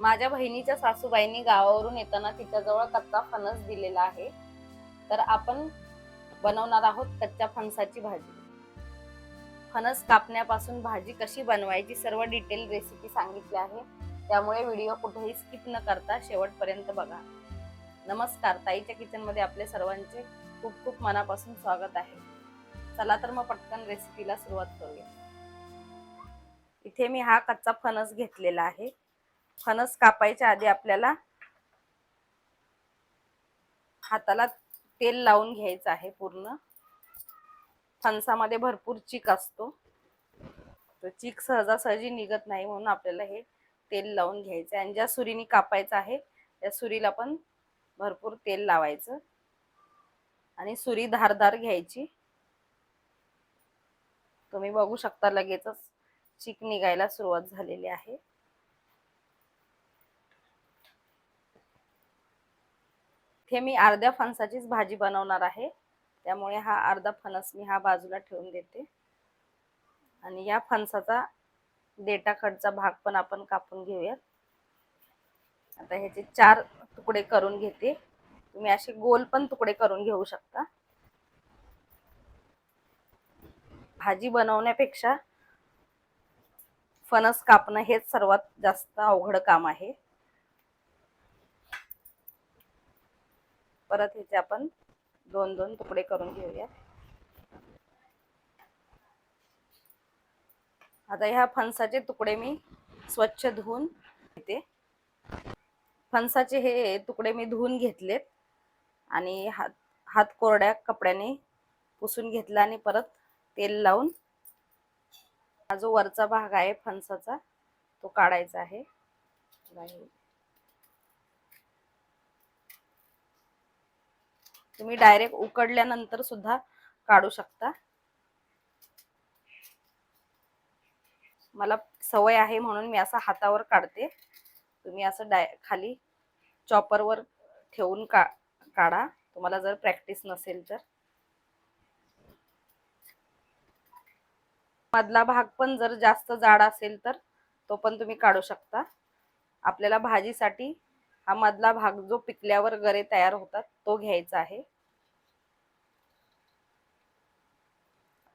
माझ्या बहिणीच्या सासूबाईंनी गावावरून येताना तिच्याजवळ कच्चा फणस दिलेला आहे. तर आपण बनवणार आहोत कच्च्या फणसाची भाजी. फणस कापण्यापासून भाजी कशी बनवायची सर्व डिटेल रेसिपी सांगितली आहे. त्यामुळे व्हिडिओ कुठेही स्किप न करता शेवटपर्यंत बघा. नमस्कार ताईच्या किचनमध्ये आपले सर्वांचे खूप खूप मनापासून स्वागत आहे. चला तर मग पटकन रेसिपीला सुरुवात करूया. इथे मी हा कच्चा फणस घेतलेला आहे. फणस कापायच्या आधी आपल्याला हाताला तेल लावून घ्यायचं आहे पूर्ण. फणसामध्ये भरपूर चीक असतो. तर चीक सहजासहजी निघत नाही म्हणून आपल्याला हे तेल लावून घ्यायचं आणि ज्या सुरीने कापायचं आहे त्या सुरीला पण भरपूर तेल लावायचं. आणि सुरी धारधार घ्यायची. तुम्ही बघू शकता लगेचच चीक निघायला सुरुवात झालेली आहे. इथे मी अर्ध्या फणसाचीच भाजी बनवणार आहे. त्यामुळे हा अर्धा फणस मी हा बाजूला ठेवून देते. आणि या फणसाचा देठाकडचा भाग पण आपण कापून घेऊयात. आता ह्याचे चार तुकडे करून घेते. तुम्ही असे गोल पण तुकडे करून घेऊ शकता. भाजी बनवण्यापेक्षा फणस कापणं हेच सर्वात जास्त अवघड काम आहे. परत ह्याचे आपण दोन दोन तुकडे करून घेऊया आता ह्या फणसाचे तुकडे मी स्वच्छ धुवून घेते. फणसाचे हे तुकडे मी धुवून घेतलेत. आणि हात हात कोरड्या कपड्याने पुसून घेतला आणि परत तेल लावून हा जो वरचा भाग आहे फणसाचा तो काढायचा आहे. तुम्ही डायरेक्ट उकडल्यानंतर सुद्धा काढू शकता. मला सवय आहे म्हणून मी असं हातावर काढते. तुम्ही असं डाय खाली चॉपरवर ठेवून का काढा. तुम्हाला जर प्रॅक्टिस नसेल तर. मधला भाग पण जर जास्त जाड असेल तर तो पण तुम्ही काढू शकता. आपल्याला भाजीसाठी हा मधला भाग जो पिकल्यावर गरे तयार होतात तो घ्यायचा आहे.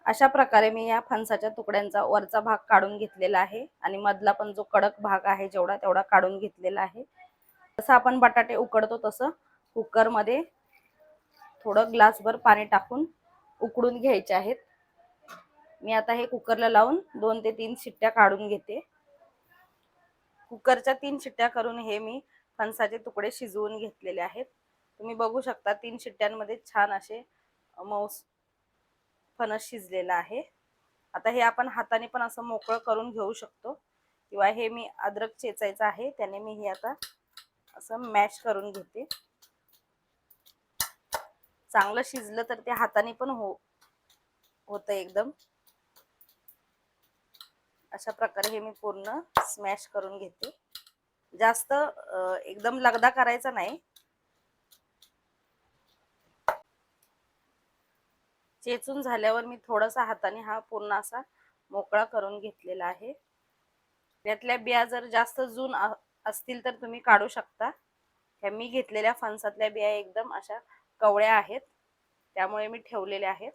अशा प्रकारे मी या फणसाच्या तुकड्यांचा वरचा भाग काढून घेतलेला आहे आणि मधला पण जो कडक भाग आहे जेवढा तेवढा काढून घेतलेला आहे. जसं आपण बटाटे उकडतो तसं कुकरमध्ये थोडं ग्लासभर पाणी टाकून उकडून घ्यायचे आहेत. मी आता हे कुकरला लावून दोन ते तीन शिट्ट्या काढून घेते. कुकरच्या तीन शिट्ट्या करून हे मी फणसाचे तुकडे शिजवून घेतलेले आहेत. तुम्ही बघू शकता तीन शिट्ट्यांमध्ये छान असे मऊस फणस शिजलेला आहे. आता हे आपण हाताने पण असं मोकळं करून घेऊ शकतो. किंवा हे मी अद्रक चेचायचं आहे त्याने मी हे आता असं मॅश करून घेते. चांगलं शिजलं तर ते हाताने पण हो होतं एकदम. अशा प्रकारे हे मी पूर्ण स्मॅश करून घेते. जास्त एकदम लगदा करायचा नाही. चेचून झाल्यावर मी थोडासा हाताने हा पूर्ण असा मोकळा करून घेतलेला आहे. यातल्या बिया जर जास्त जून असतील तर तुम्ही काढू शकता. ह्या मी घेतलेल्या फणसातल्या बिया एकदम अशा कवळ्या आहेत. त्यामुळे मी ठेवलेल्या आहेत.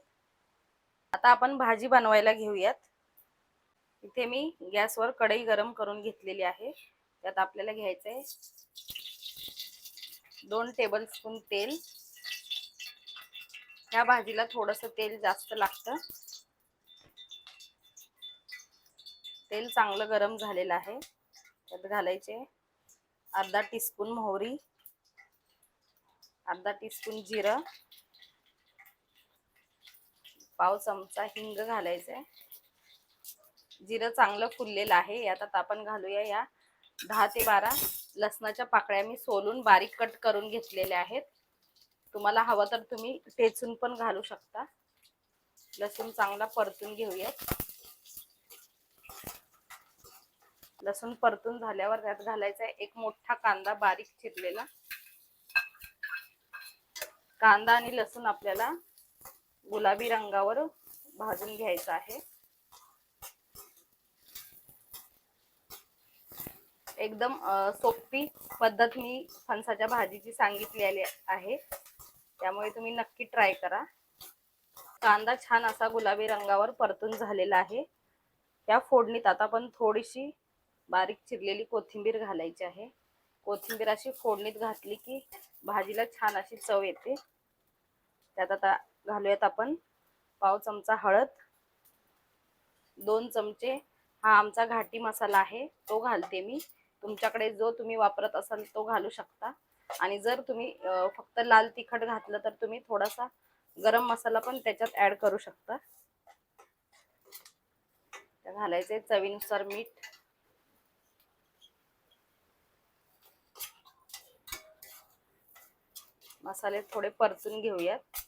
आता आपण भाजी बनवायला घेऊयात. इथे मी गॅसवर कढई गरम करून घेतलेली आहे. त्यात आपल्याला घ्यायचं आहे दोन टेबल स्पून तेल. ह्या भाजीला थोडस तेल जास्त लागतं. तेल चांगलं गरम झालेलं आहे. त्यात घालायचे अर्धा टीस्पून मोहरी अर्धा टीस्पून जिरं पाव चमचा हिंग घालायचंय. जिरं चांगलं फुललेलं आहे. यात आता आपण घालूया या दहा ते बारा लसणाच्या पाकळ्या मी सोलून बारीक कट करून घेतलेल्या आहेत. तुम्हाला हवं तर तुम्ही ठेचून पण घालू शकता. लसूण चांगला परतून घेऊयात. लसूण परतून झाल्यावर त्यात घालायचा एक मोठा कांदा बारीक चिरलेला. कांदा आणि लसूण आपल्याला गुलाबी रंगावर भाजून घ्यायचा आहे. एकदम सोपी पद्धत मी फणसाच्या भाजीची सांगितलेली आहे. त्यामुळे तुम्ही नक्की ट्राय करा. कांदा छान असा गुलाबी रंगावर परतून झालेला आहे. त्या फोडणीत आता आपण थोडीशी बारीक चिरलेली कोथिंबीर घालायची आहे. कोथिंबीर अशी फोडणीत घातली की भाजीला छान अशी चव येते. त्यात आता घालूयात आपण पाव चमचा हळद दोन चमचे हा आमचा घाटी मसाला आहे तो घालते मी. तुमच्याकडे जो तुम्ही वापरत असाल तो घालू शकता. आणि जर तुम्ही फक्त लाल तिखट घातलं तर तुम्ही थोडासा गरम मसाला पण त्याच्यात ऍड करू शकता. त्या घालायचे चवीनुसार मीठ. मसाले थोडे परतून घेऊयात.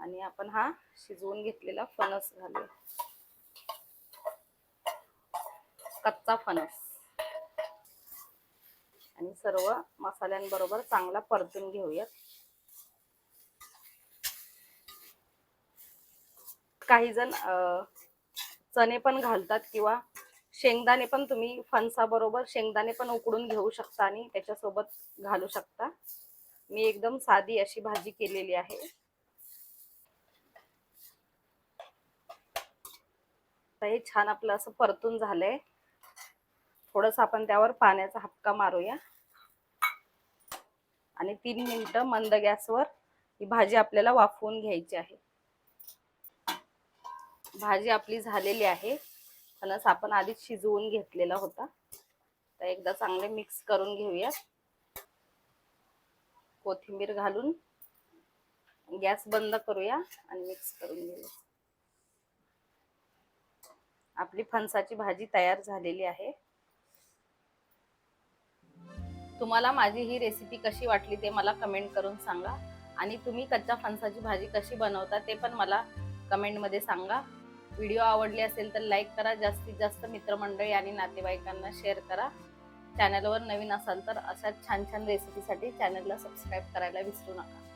आणि आपण हा शिजवून घेतलेला फणस घालूया. कच्चा फणस. आणि सर्व मसाल्यांबरोबर चांगला परतून घेऊयात. काही जण चणे पण घालतात किंवा शेंगदाणे पण तुम्ही फणसाबरोबर शेंगदाणे पण उकडून घेऊ शकता आणि त्याच्यासोबत घालू शकता. मी एकदम साधी अशी भाजी केलेली आहे. हे छान आपलं असं परतून झालंय. थोडस आपण त्यावर पाण्याचा हपका मारूया. आणि तीन मिनिटं मंद गॅसवर ही भाजी आपल्याला वाफवून घ्यायची आहे. भाजी आपली झालेली आहे. फणस आपण आधीच शिजवून घेतलेला होता. तर एकदा चांगले मिक्स करून घेऊया. कोथिंबीर घालून गॅस बंद करूया आणि मिक्स करून घेऊया. आपली फणसाची भाजी तयार झालेली आहे. तुम्हाला माझी ही रेसिपी कशी वाटली ते मला कमेंट करून सांगा. आणि तुम्ही कच्च्या फणसाची भाजी कशी बनवता ते पण मला कमेंटमध्ये सांगा. व्हिडिओ आवडली असेल तर लाईक करा. जास्तीत जास्त मित्रमंडळी आणि नातेवाईकांना शेअर करा. चॅनलवर नवीन असाल तर अशाच छान छान रेसिपीसाठी चॅनलला सबस्क्राईब करायला विसरू नका.